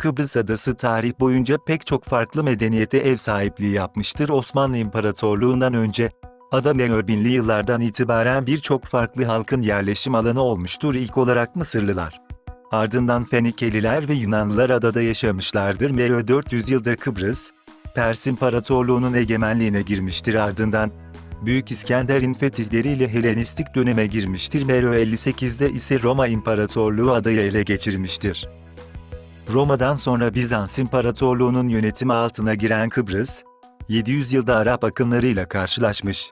Kıbrıs Adası tarih boyunca pek çok farklı medeniyete ev sahipliği yapmıştır. Osmanlı İmparatorluğu'ndan önce, ada binli yıllardan itibaren birçok farklı halkın yerleşim alanı olmuştur. İlk olarak Mısırlılar. Ardından Fenikeliler ve Yunanlılar adada yaşamışlardır. Mero 400 yılda Kıbrıs, Pers İmparatorluğu'nun egemenliğine girmiştir ardından. Büyük İskender'in fetihleriyle Helenistik döneme girmiştir. Mero 58'de ise Roma İmparatorluğu adayı ele geçirmiştir. Roma'dan sonra Bizans İmparatorluğu'nun yönetimi altına giren Kıbrıs, 700 yılda Arap akınlarıyla karşılaşmış.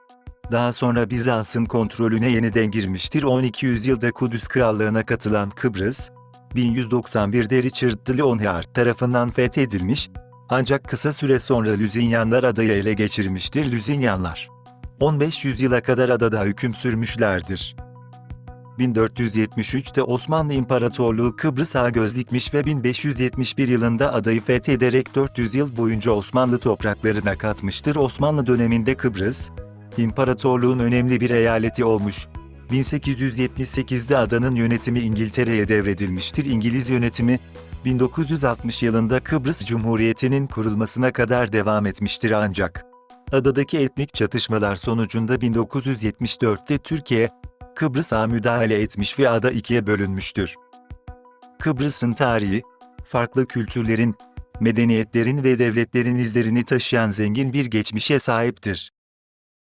Daha sonra Bizans'ın kontrolüne yeniden girmiştir. 12. yüzyılda Kudüs Krallığı'na katılan Kıbrıs, 1191'de Richard de Leonhard tarafından fethedilmiş, ancak kısa süre sonra Lüzinyanlar adayı ele geçirmiştir. Lüzinyanlar, 15 yüzyıla kadar adada hüküm sürmüşlerdir. 1473'te Osmanlı İmparatorluğu Kıbrıs'a göz dikmiş ve 1571 yılında adayı fethederek 400 yıl boyunca Osmanlı topraklarına katmıştır. Osmanlı döneminde Kıbrıs, İmparatorluğun önemli bir eyaleti olmuş. 1878'de adanın yönetimi İngiltere'ye devredilmiştir. İngiliz yönetimi, 1960 yılında Kıbrıs Cumhuriyeti'nin kurulmasına kadar devam etmiştir ancak. Adadaki etnik çatışmalar sonucunda 1974'te Türkiye, Kıbrıs'a müdahale etmiş ve ada ikiye bölünmüştür. Kıbrıs'ın tarihi, farklı kültürlerin, medeniyetlerin ve devletlerin izlerini taşıyan zengin bir geçmişe sahiptir.